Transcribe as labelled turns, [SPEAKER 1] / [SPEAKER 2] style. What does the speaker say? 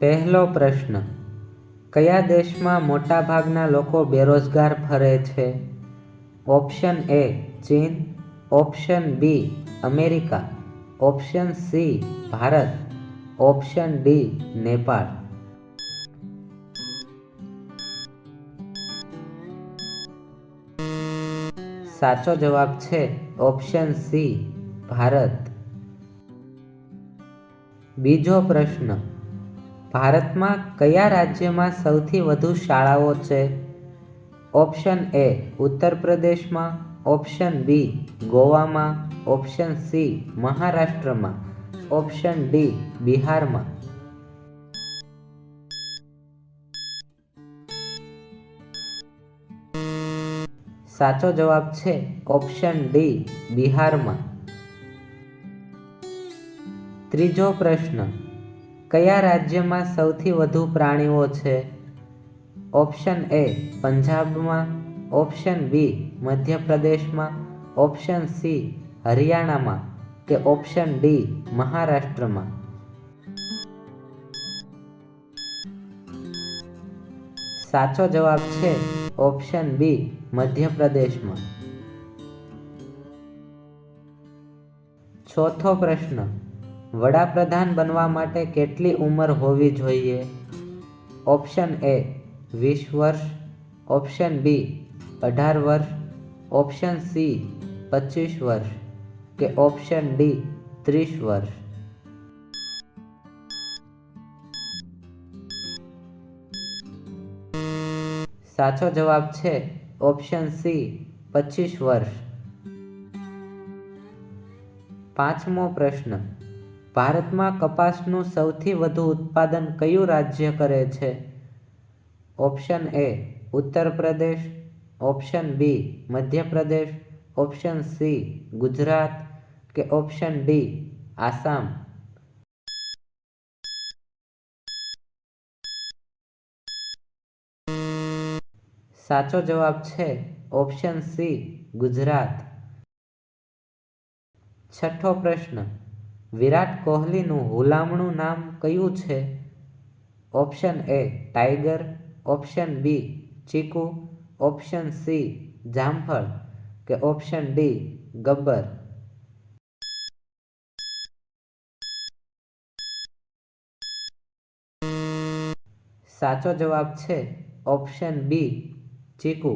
[SPEAKER 1] પહેલો પ્રશ્ન, કયા દેશમાં મોટાભાગના લોકો બેરોજગાર ફરે છે? ઓપ્શન એ ચીન, option B America, option C Bharat, option D Nepal. સાચો જવાબ છે ઓપ્શન સી ભારત. બીજો પ્રશ્ન ભારતમાં કયા રાજ્યમાં સૌથી વધુ શાળાઓ છે? ઓપ્શન એ ઉત્તર પ્રદેશમાં, ઓપ્શન બી ગોવામાં, ઓપ્શન સી મહારાષ્ટ્રમાં, ઓપ્શન ડી બિહારમાં. સાચો જવાબ છે ઓપ્શન ડી બિહારમાં. ત્રીજો પ્રશ્ન કયા રાજ્યમાં સૌથી વધુ પ્રાણીઓ છે? ઓપ્શન એ પંજાબમાં, ઓપ્શન બી મધ્યપ્રદેશમાં, ઓપ્શન સી હરિયાણામાં કે ઓપ્શન ડી મહારાષ્ટ્રમાં? સાચો જવાબ છે ઓપ્શન બી મધ્યપ્રદેશમાં. ચોથો પ્રશ્ન વડાપ્રધાન બનવા માટે કેટલી ઉંમર હોવી જોઈએ? ઓપ્શન એ વીસ વર્ષ, ઓપ્શન બી અઢાર વર્ષ, ઓપ્શન સી પચીસ વર્ષ કે ઓપ્શન ડી ત્રીસ વર્ષ. સાચો જવાબ છે ઓપ્શન સી પચીસ વર્ષ. પાંચમો પ્રશ્ન. ભારતમાં કપાસનું સૌથી વધુ ઉત્પાદન કયું રાજ્ય કરે છે? Option A Uttar Pradesh, option B Madhya Pradesh option C Gujarat કે ઓપ્શન ડી આસામ. સાચો જવાબ છે ઓપ્શન સી ગુજરાત. છઠ્ઠો પ્રશ્ન વિરાટ કોહલીનું હુલામણું નામ કયું છે? Option A tiger, option B Chiku, option C જામફળ કે ઓપ્શન ડી ગબ્બર. સાચો જવાબ છે ઓપ્શન બી ચીકુ.